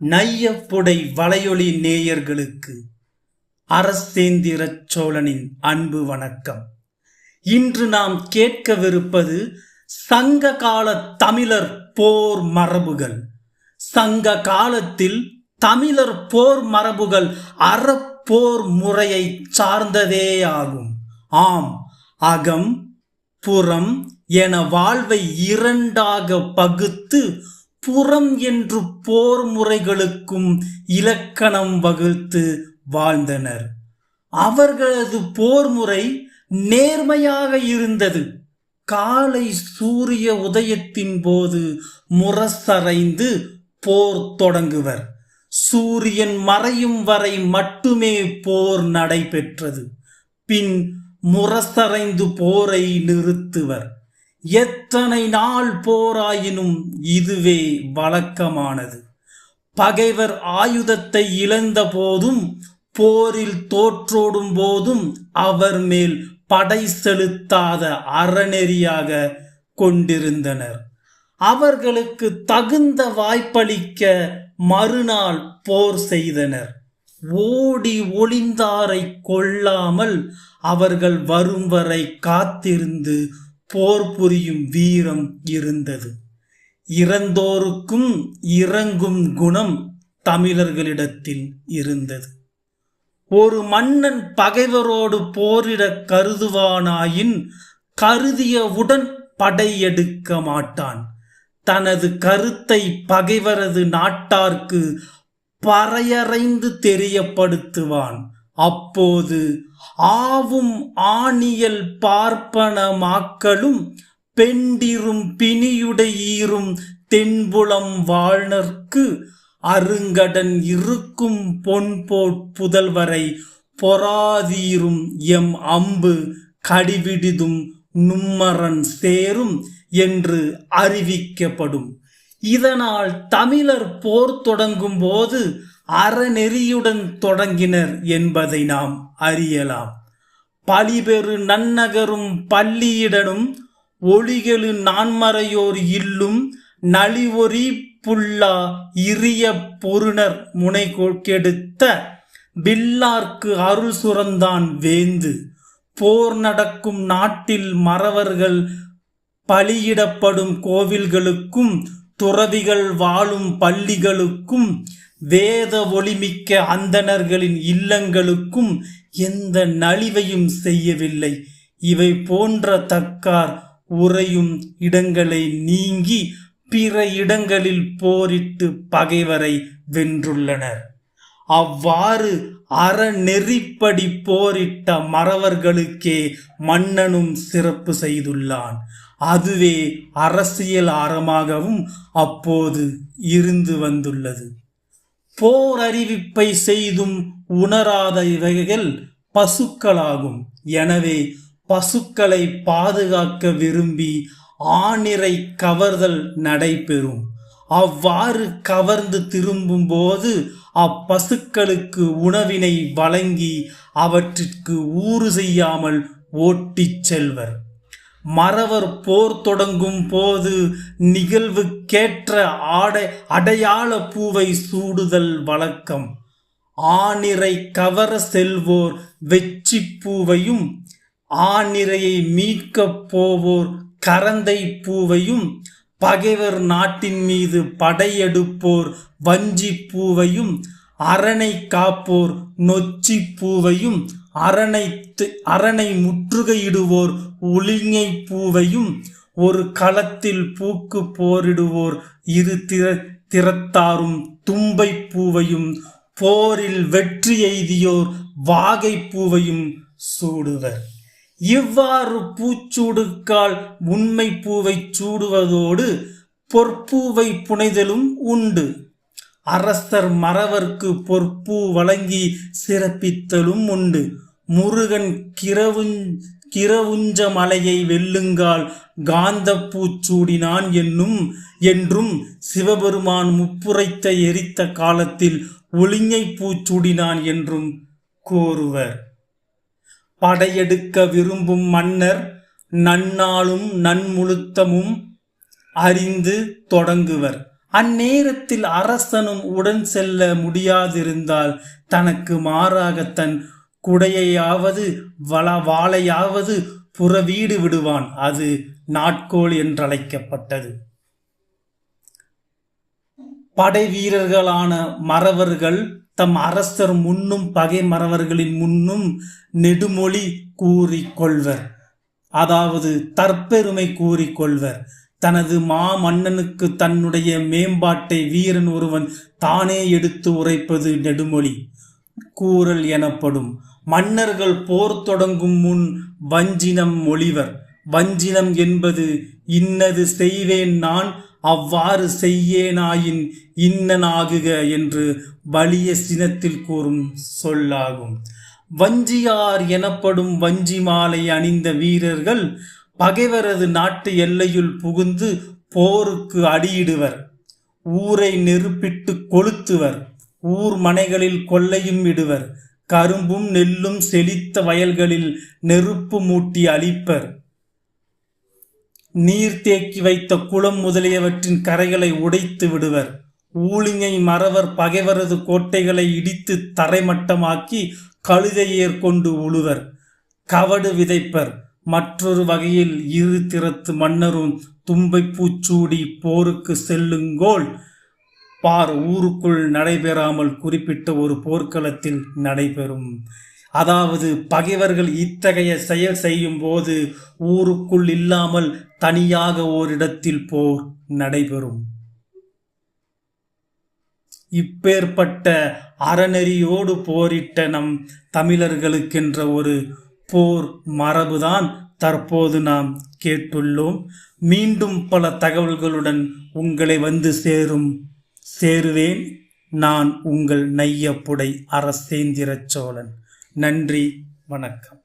நையப்புடை வலையொலி நேயர்களுக்கு அரசேந்திர சோழனின் அன்பு வணக்கம். இன்று நாம் கேட்கவிருப்பது சங்க கால தமிழர் போர் மரபுகள். சங்க காலத்தில் தமிழர் போர் மரபுகள் அறப்போர் முறையை சார்ந்ததேயாகும் ஆம் அகம் புறம் என வாழ்வை இரண்டாக பகுத்து புறம் என்று போர் முறைகளுக்கும் இலக்கணம் வகுத்து வாழ்ந்தனர். அவர்களது போர் முறை நேர்மையாக இருந்தது. காலை சூரிய உதயத்தின் போது முரசறைந்து போர் தொடங்குவர். சூரியன் மறையும் வரை மட்டுமே போர் நடைபெற்றது. பின் முரசறைந்து போரை நிறுத்துவர். எத்தனை நாள் போராயினும் இதுவே வழக்கமானது. பகைவர் ஆயுதத்தை இழந்த போதும் போரில் தோற்றோடும் போதும் அவர் மேல் படை செலுத்தாத அறநெறியாக கொண்டிருந்தனர். அவர்களுக்கு தகுந்த வாய்ப்பளிக்க மறுநாள் போர் செய்தனர். ஓடி ஒளிந்தாரை கொள்ளாமல் அவர்கள் வரும் வரை காத்திருந்து போர் புரியும் வீரம் இருந்தது. இறந்தோருக்கும் இறங்கும் குணம் தமிழர்களிடத்தில் இருந்தது. ஒரு மன்னன் பகைவரோடு போரிட கருதுவானாயின் கருதியவுடன் படையெடுக்க மாட்டான். தனது கருத்தை பகைவரது நாட்டார்க்கு பறையறைந்து தெரியப்படுத்துவான். அப்போது ஆவும் ஆணியல் பார்ப்பன மாக்களும் பெண்டிரும் பிணியுடையீரும் தென்புலம் வாழ்நர்க்கு அருங்கடன் இருக்கும் பொன்போட் புதல்வரை பொறாதீரும் எம் அம்பு கடிவிடிதும் நும்மரன் சேரும் என்று அறிவிக்கப்படும். இதனால் தமிழர் போர் தொடங்கும் போது அறநெறியுடன் தொடங்கினர் என்பதை நாம் அறியலாம். பழிபெரு நன்னகரும் பள்ளியிடனும் ஒளிகெழு நான்மறையோர் இல்லும் நலிவொரி புல்லா இரிய பொருணர் முனை கெடுத்த பில்லார்க்கு அருள் சுரந்தான் வேந்து. போர் நடக்கும் நாட்டில் மறவர்கள் பலியிடப்படும் கோவில்களுக்கும் துறவிகள் வாழும் பள்ளிகளுக்கும் வேத ஒளிமிக்க அந்தணர்களின் இல்லங்களுக்கும் எந்த நலிவையும் செய்யவில்லை. இவை போன்ற தக்கார் உறையும் இடங்களை நீங்கி பிற இடங்களில் போரிட்டு பகைவரை வென்றுள்ளனர். அவ்வாறு அறநெறிப்படி போரிட்ட மறவர்களுக்கே மன்னனும் சிறப்பு செய்துள்ளான். அதுவே அரசியல் அறமாகவும் அப்போது இருந்து வந்துள்ளது. போர் அறிவிப்பை செய்தும் உணராத இவைகள் பசுக்களாகும். எனவே பசுக்களை பாதுகாக்க விரும்பி ஆணிரை கவர்தல் நடைபெறும். அவ்வாறு கவர்ந்து திரும்பும்போது அப்பசுக்களுக்கு உணவினை வழங்கி அவற்றிற்கு ஊறு செய்யாமல் ஓட்டிச் செல்வர். மறவர் போர் தொடங்கும் போது நிகழ்வுக்கேற்ற ஆடை அடையாள பூவை சூடுதல் வழக்கம். ஆனிரை கவர செல்வோர் வெச்சி பூவையும் ஆணிரையை மீட்கப் போவோர் கரந்தை பூவையும் பகைவர் நாட்டின் மீது படையெடுப்போர் வஞ்சி பூவையும் அரணை காப்போர் நொச்சி பூவையும் அரணைத்து அரணை முற்றுகையிடுவோர் ஒளிங்கை பூவையும் ஒரு களத்தில் பூக்கு போரிடுவோர் இரு திற திறத்தாரும் தும்பை பூவையும் போரில் வெற்றி எய்தியோர் வாகை பூவையும் சூடுவர். இவ்வாறு பூச்சூடுக்கால் உண்மை பூவை சூடுவதோடு பொற்பூவை புனைதலும் உண்டு. அரசர் மறவர்க்கு பொற்பூ வழங்கி சிறப்பித்தலும் உண்டு. முருகன் கிரவுஞ் கிரவுஞ்ச மலையை வெல்லுங்கால் காந்தப்பூ சூடினான் என்னும் என்றும் சிவபெருமான் முப்புரைத்த எரித்த காலத்தில் ஒளிஞை பூச்சூடினான் என்றும் கூறுவர் படையெடுக்க விரும்பும் மன்னர் நன்னாளும் நன்முழுத்தமும் அறிந்து தொடங்குவர். அந்நேரத்தில் அரசனும் உடன் செல்ல முடியாதிருந்தால் தனக்கு மாறாக தன் குடையையாவது வள புற புறவீடு விடுவான். அது நாட்கோள் என்றழைக்கப்பட்டது. படை வீரர்களான மறவர்கள் தம் அரசர் முன்னும் பகை மறவர்களின் முன்னும் நெடுமொழி கூறிக்கொள்வர். அதாவது தற்பெருமை கூறிக்கொள்வர். தனது மாமன்னனுக்கு தன்னுடைய மேம்பாட்டை வீரன் ஒருவன் தானே எடுத்து உரைப்பது நெடுமொழி. கூறல் எனப்படும். மன்னர்கள் போர் தொடங்கும் முன் வஞ்சினம் மொழிவர் வஞ்சினம் என்பது இன்னது செய்வேன் நான் அவ்வாறு செய்யேனாயின் இன்னனாகுக என்று வலிய சினத்தில் கூறும் சொல்லாகும். வஞ்சியார் எனப்படும் வஞ்சி மாலை அணிந்த வீரர்கள் பகைவரது நாட்டு எல்லையுள் புகுந்து போருக்கு அடியிடுவர். ஊரை நெருப்பிட்டு கொளுத்துவர். ஊர் மனைகளில் கொள்ளையும் இடுவர். கரும்பும் நெல்லும் செழித்த வயல்களில் நெருப்பு மூட்டி அழிப்பர். நீர் தேக்கி வைத்த குளம் முதலியவற்றின் கரைகளை உடைத்து விடுவர். ஊழிங்கை மறவர் பகைவரது கோட்டைகளை இடித்து தரைமட்டமாக்கி கழுதையேர் கொண்டு உழுவர். கவடு விதைப்பர். மற்றொரு வகையில் இரு திறத்து மன்னரும் தும்பை பூச்சூடி போருக்கு செல்லுங்கோல். பார் ஊருக்குள் நடைபெறாமல் குறிப்பிட்ட ஒரு போர்க்களத்தில் நடைபெறும். அதாவது பகைவர்கள் இத்தகைய செயல் செய்யும் போது ஊருக்குள் இல்லாமல் தனியாக ஓரிடத்தில் போர் நடைபெறும். இப்பேற்பட்ட அறநெறியோடு போரிட்ட நம் தமிழர்களுக்கென்ற ஒரு போர் மரபுதான் தற்போது நாம் கேட்டுள்ளோம். மீண்டும் பல தகவல்களுடன் உங்களை வந்து சேரும். சேருவேன். நான் உங்கள் நையப்புடை அரசேந்திர சோழன். நன்றி. வணக்கம்.